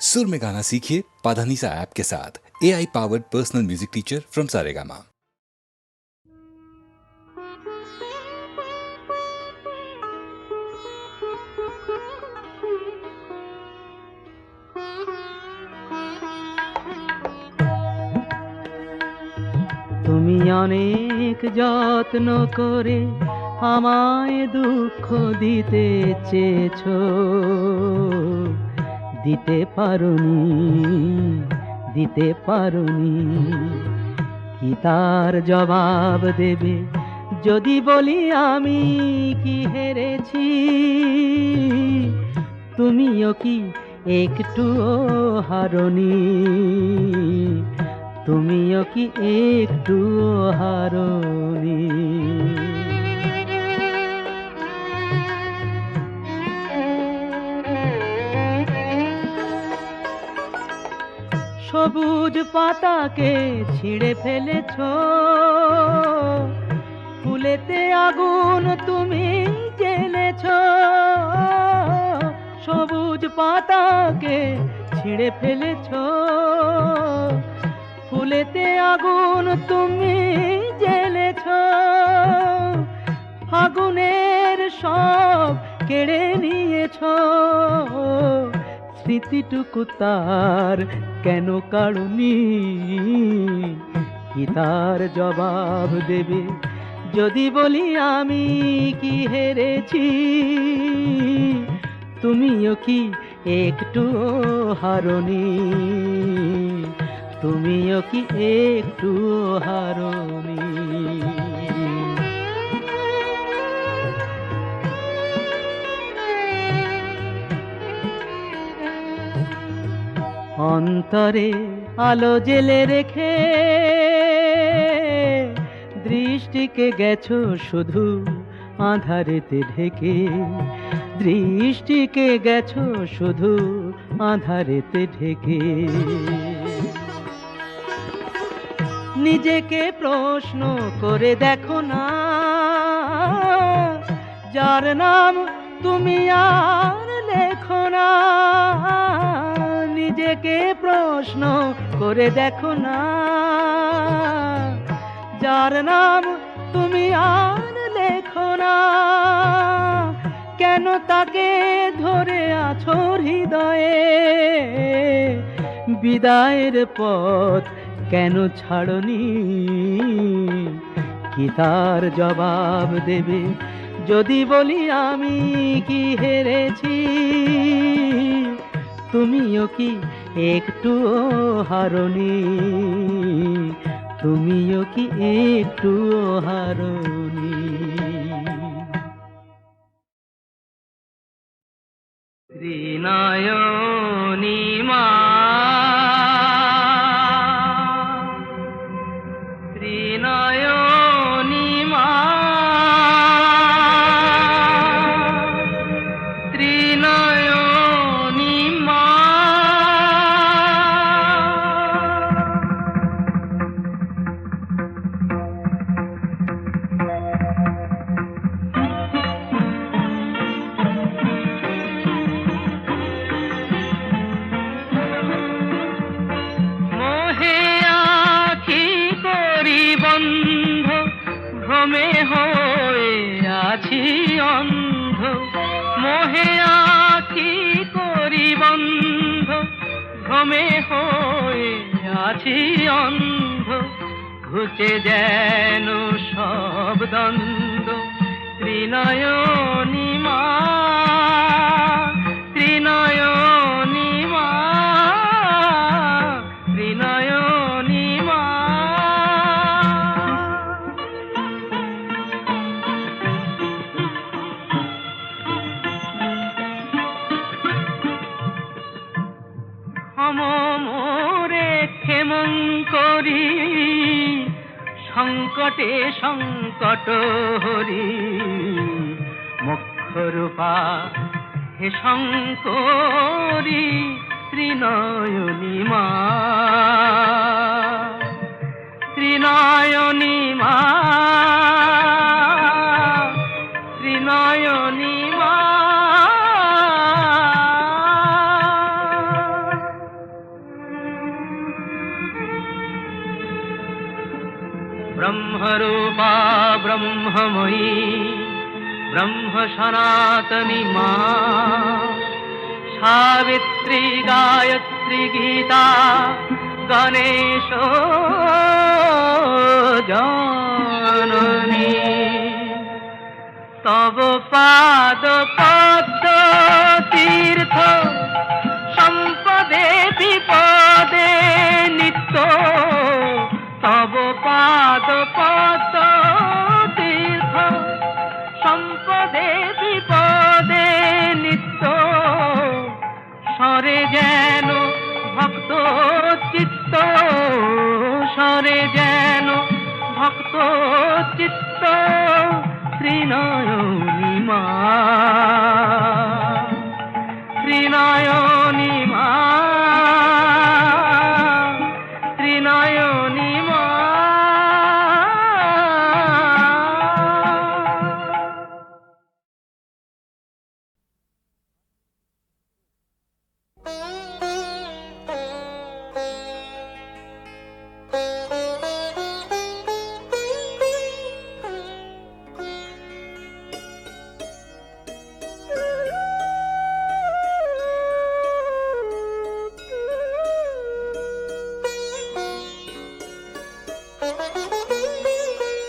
सुर में गाना सीखिए पाधानीसा ऐप के साथ A I powered personal music teacher from Saregama তুমি অনেক যত্ন করে আমায় দুঃখ দিতে চেয়েছ দিতে পারুনি দিতে পারুনি। কি তার জবাব দেবে? যদি বলি আমি কি হেরেছি, তুমিও কি একটুও হারনি? তুমিও কি একটু হারনি? সবুজ পাতাকে ছিঁড়ে ফেলেছ। ফুলেতে আগুন তুমি জ্বেলেছ। সবুজ পাতাকে ছিঁড়ে ফেলেছ। ফুলেতে আগুন তুমি জ্বেলেছ। ফাগুনের সব কেড়ে নিয়েছ। স্মৃতিটুকু তার কেন কাড়ুনি কি তার জবাব দেবে? যদি বলি আমি কি হেরেছি? তুমিও কি একটু হারনি? তুমিও কি একটু হারনি? অন্তরে আলো জেলে রেখে দৃষ্টিকে গেছো শুধু আধারেতে ঢেকে। দৃষ্টিকে গেছো শুধু আধারেতে ঢেকে। নিজেকে প্রশ্ন করে দেখো না, যার নাম তুমি আর লেখো না। নিজেকে প্রশ্ন করে দেখো না। যার নাম তুমি আর লেখো না। কেন তাকে ধরে আছো হৃদয়ে? বিদায়ের পথ কেন ছাড়নি? কি তার জবাব দেবে? যদি বলি আমি কি হেরেছি? তুমিও কি একটু হারনি? তুমিও কি একটু হারনি? ত্রিনয়নী মা মোহে আখি করি বন্ধ ভ্রমে হয়ে আছি অন্ধ। ঘুচে যেন সব দ্বন্দ্ব, ত্রিনয়নী মা, ত্রিনয়নী সংকটে সংকট হরি মুখ্যরূপা হে শঙ্করী ত্রিনয়নী মা। ত্রিনয়নী মা। ব্রহ্মময়ী ব্রহ্ম সনাতনী মা সাবিত্রী গায়ত্রী গীতা গণেশ জাননী তব পাদ পদ্ম তীর্থ সম্পদে বিপদে নিত্য তব পাদ সরে যেন ভক্ত চিত্ত সরে যেন ভক্ত চিত্ত শ্রীনয়নী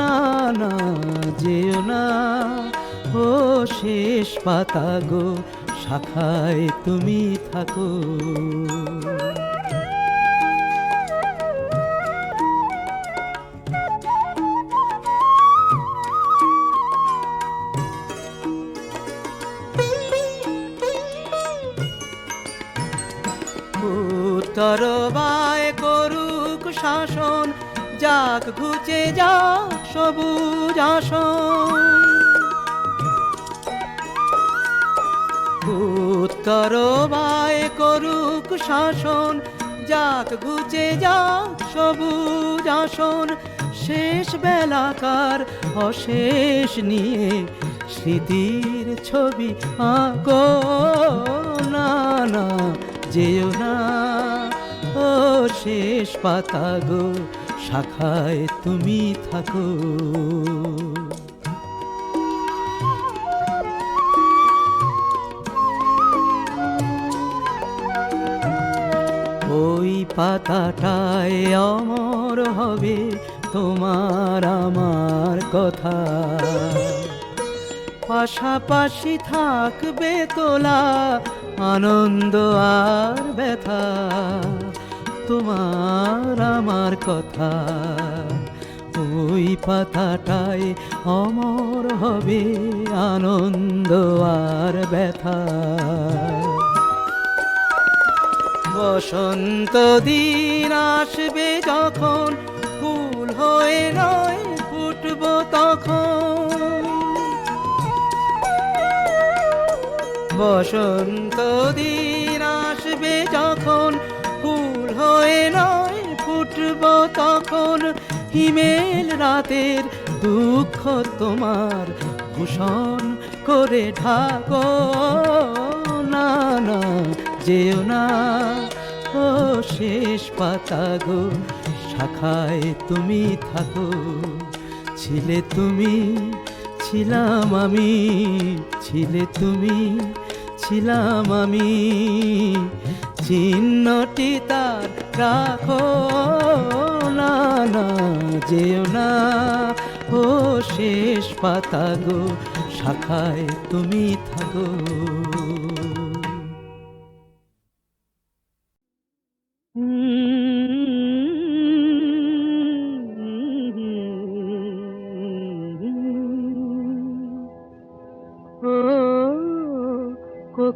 না না যেও না। ও শেষ পাতা গো শাখায় তুমি থাকো। যাক, ঘুচে যা সবুজ আসন। উত্তর বায় করুক শাসন। যাক, ঘুচে যা সবুজ আসন। শেষ বেলাকার অশেষ নিয়ে স্মৃতির ছবি আঁকো। না না, যেও না। ও শেষ পাতা গো শাখায় তুমি থাকো। ওই পাতাটায় অমর হবে তোমার আমার কথা। পাশাপাশি থাকবে তোলা আনন্দ আর ব্যথা। তোমার আমার কথা। ওই পাতাটায় অমর হবে আনন্দ আর ব্যথা। বসন্ত দিন আসবে যখন, ফুল হয়ে নয় ফুটব তখন। বসন্ত দিন আসবে যখন হয়ে নয়, ফুটব তখন হিমেল রাতের দুঃখ তোমার ভূষণ করে ঢাকো। না না, যেও না। ও শেষ পাতা গো, শাখায় তুমি থাকো। ছিলে তুমি, ছিলাম আমি, ছিলে তুমি, ছিলাম আমি। চিহ্নটি তার রাখো না না যেও না। ও শেষ পাতা গো শাখায় তুমি থাকো।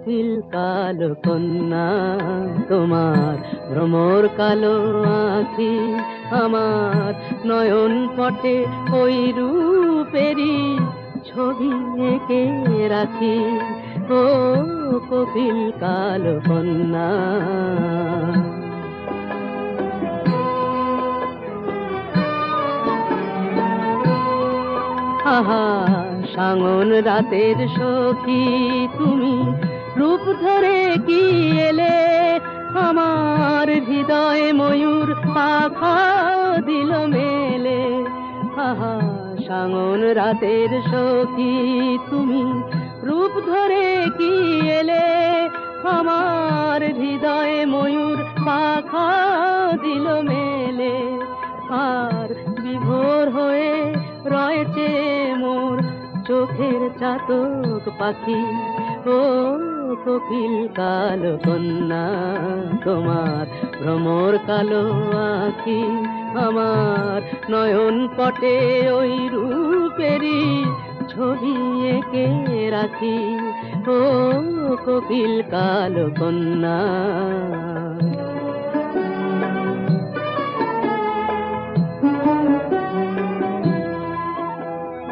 কোকিল কালো কন্যা, তোমার ভ্রমর কালো আঁখি আমার নয়ন পটে ওই রূপ রূপেরই ছবি এঁকে রাখি। ও কপিল কাল কন্যা। আহা সাঙন রাতের সখী তুমি রূপ ধরে কি এলে? আমার হৃদয় ময়ূর পাখা দিল মেলে। আহা, সাঙন রাতের সখী, তুমি রূপ ধরে কি এলে? আমার হৃদয় ময়ূর পাখা দিল মেলে। আর বিভোর হয়ে রয়েছে মোর চোখের চাতক পাখি। ও কোকিল কালো কন্যা, তোমার ভ্রমর কালো আখি আমার নয়ন পটে ওই রূপেরই ছবি এঁকে রাখি। ও কোকিল কালো কন্যা।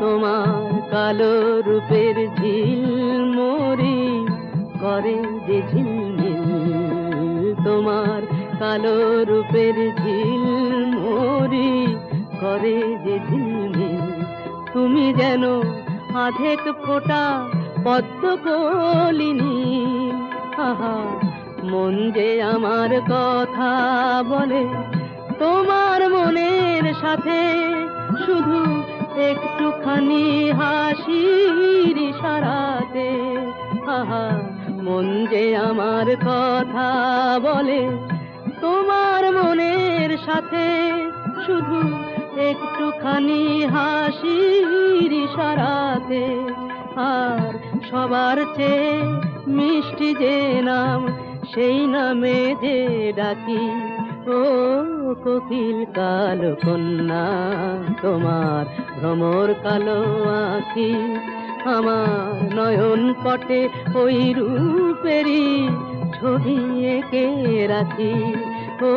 তোমার কালো রূপের ঝিল করে যে ঝিলমিল, তোমার কালো রূপের ঝিল মরি করে যে ঝিলমিল, তুমি যেন আধেক ফোটা পদ্ম কলিনী। মন যে আমার কথা বলে, তোমার মনের সাথে শুধু একটুখানি হাসির ইশারাতে। আহা মন যে আমার কথা বলে, তোমার মনের সাথে শুধু একটুখানি হাসির সারাতে আর সবার চেয়ে মিষ্টি যে নাম, সেই নামে যে ডাকি, ও কোকিল কালো কন্যা, তোমার ভ্রমর কালো আখি আমার নয়ন পটে ওই রূপেরই ছবি এঁকে রাখি। ও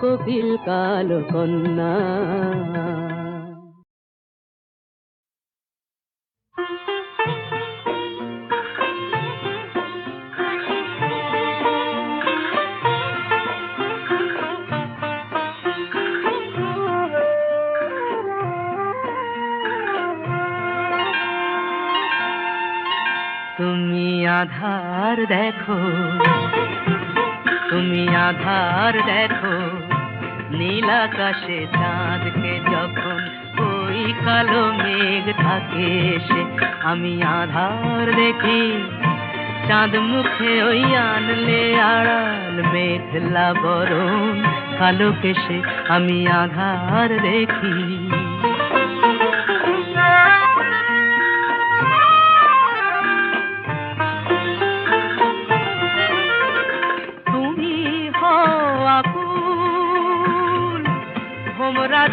কপিল কালো কন্যা। তুমি আধার দেখো, তুমি আধার দেখো, নীল আকাশে চাঁদকে যখন ওই কালো মেঘ থাকে সে আমি আধার দেখি। চাঁদ মুখে ওই আনলে আড়াল মেঘলা বরণ, কালো কেশে আমি আধার দেখি।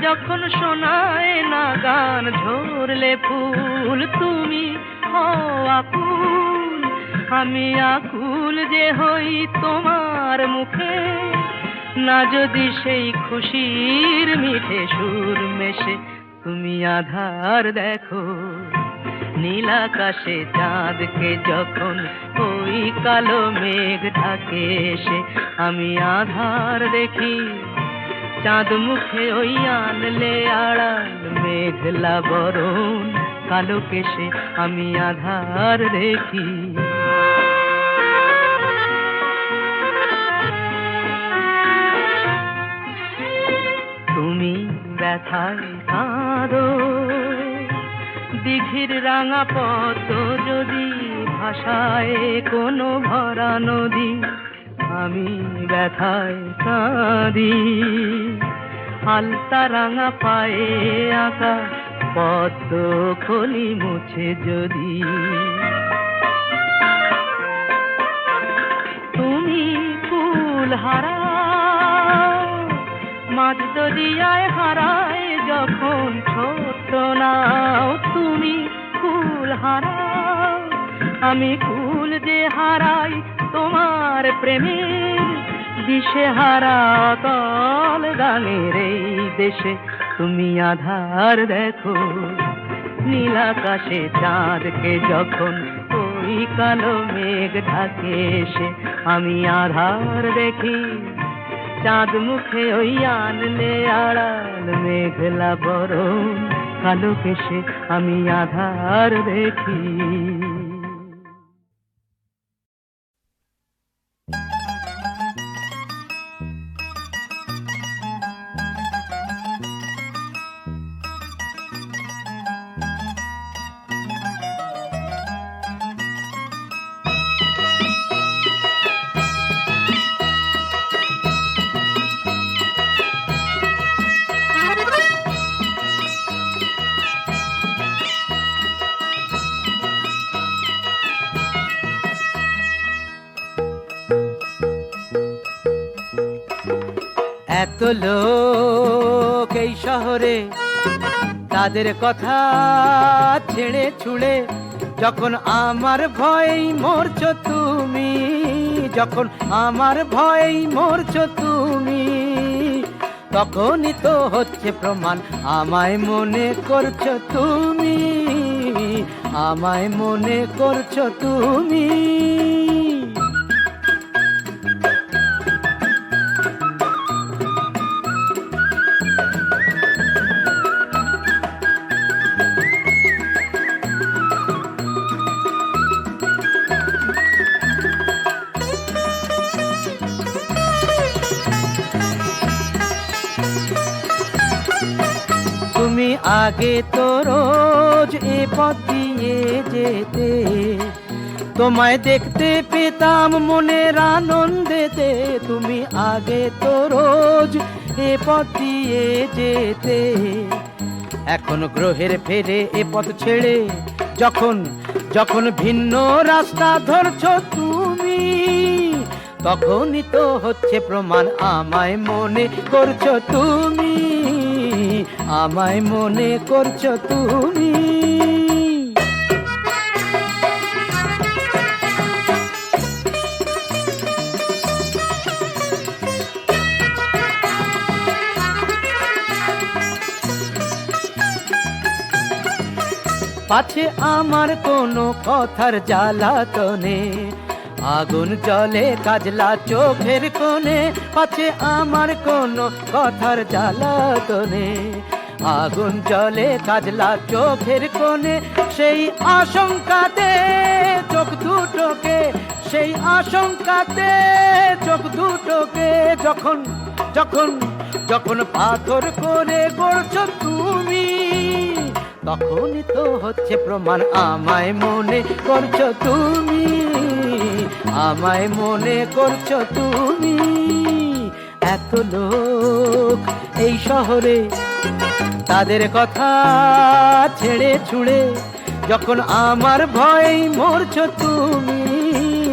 যখন শোনায় না গান, ঝরলে ফুল, তুমি হও আকুল। আমি আকুল যে হই তোমার মুখে। না যদি সেই খুশির মিঠে সুর মেশে, তুমি আধার দেখো। নীল আকাশে চাঁদকে যখন ওই কালো মেঘ ঢাকে এসে, আমি আধার দেখি। চাঁদ মুখে ওই আনলে আড়াল মেঘলা বরণ কালো কেশে আমি আধার দেখি তুমি ব্যথায় কাঁদো দিঘির রাঙা পদ্ম যদি ভাষায় কোনো ভরা নদী আমি ব্যথায় কাঁদি। আলতা রাঙা পায়ে আঁকা পদ্ম খলি মুছে যদি। তুমি ফুল হারা মাঝ দরিয়ায় হারায় যখন ছোট নাও তুমি ফুল হারাও আমি ফুল যে হারাই তোমার প্রেমের দিশে হারা অতল গানের এই দেশে। তুমি আধার দেখো, নীল আকাশে চাঁদকে যখন ওই কালো মেঘ ঢাকে এসে, আমি আধার দেখি। চাঁদ মুখে ওই আনলে আড়াল মেঘলা বরণ, কালো কেশে আমি আধার দেখি। লোক এই শহরে। তাদের কথা ছেড়ে ছুড়ে যখন আমার ভয়েই মরছ তুমি, যখন আমার ভয়েই মরছ তুমি, তখনই তো হচ্ছে প্রমাণ, আমায় মনে করছ তুমি, আমায় মনে করছ তুমি। আগে তো রোজ এ পথ দিয়ে যেতে। তোমায় দেখতে পেতাম মনের আনন্দেতে, তুমি আগে তো রোজ এ পথ দিয়ে যেতে। এখন গ্রহের ফেরে এ পথ ছেড়ে, যখন যখন ভিন্ন রাস্তা ধরছ তুমি, তখনই তো হচ্ছে প্রমাণ আমায় মনে করছ তুমি। আমায় মনে করছ তুমি। পাছে আমার কোনো কথার জ্বালাতনে আগুন জলে কাজলা চোখের কোণে, পাছে আমার কোনো কথার জ্বালা জ্বালাতনে আগুন জলে কাজলা চোখের কোণে, সেই আশঙ্কাতে চোখ দুটোকে, সেই আশঙ্কাতে চোখ দুটোকে যখন যখন যখন পাথর করে গড়ছ তুমি, তখনই তো হচ্ছে প্রমাণ আমায় মনে করছ তুমি। আমায় মনে করছ তুমি? এত লোক এই শহরে, তাদের কথা ছেড়ে ছুড়ে যখন আমার ভয় মরছো তুমি,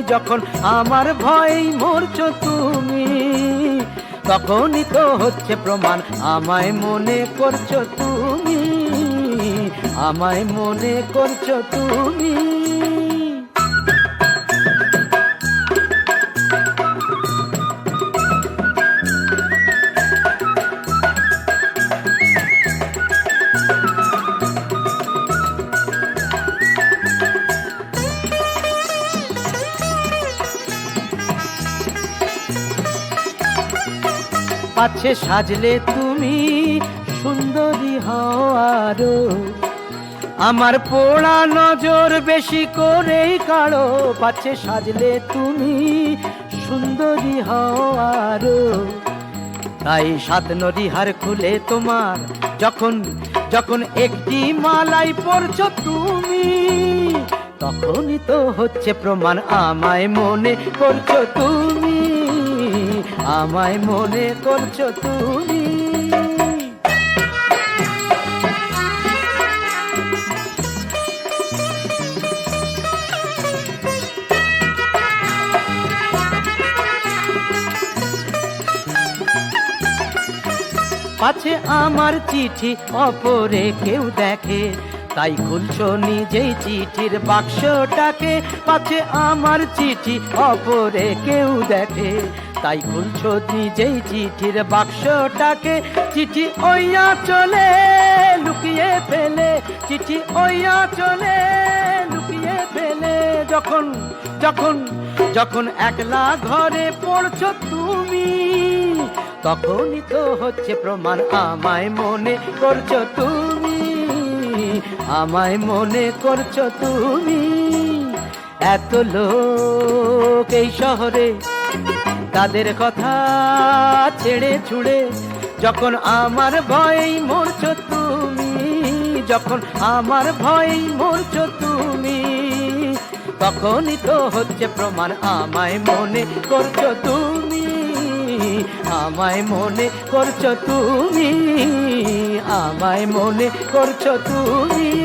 যখন আমার ভয় মরছো তুমি, তখনই তো হচ্ছে প্রমাণ, আমায় মনে করছ তুমি, আমায় মনে করছ তুমি। পাচ্ছে সাজলে তুমি সুন্দরী হও আরও আমার পোড়া নজর বেশি করেই কাড়ো পাচ্ছে সাজলে তুমি সুন্দরী হও আরও তাই সাত নদী হার খুলে তোমার, যখন যখন একটি মালাই পড়ছো তুমি, তখনই তো হচ্ছে প্রমাণ, আমায় মনে করছ তুমি। আমায় মনে করছ তুমি। আছে আমার চিঠি অপরে কেউ দেখে তাই খুলছো নিজেই চিঠির বাক্সটাকে পাছে আমার চিঠি, অপরে কেউ দেখে। তাই খুলছো নিজেই চিঠির বাক্সটাকে, চিঠি ওইয়া চলে লুকিয়ে ফেলে, চিঠি ওইয়া চলে লুকিয়ে ফেলে। যখন যখন যখন একলা ঘরে পড়ছো তুমি, তখনই তো হচ্ছে প্রমাণ আমায় মনে করছ তুমি। আমায় মনে করছ তুমি? এত লোক এই শহরে, তাদের কথা ছেড়ে ছুড়ে যখন আমার ভয়েই মরছো তুমি, যখন আমার ভয়েই মরছো তুমি, তখনই তো হচ্ছে প্রমাণ, আমায় মনে করছ তুমি। আমায় মনে করছ তুমি আমায় মনে করছ তুমি।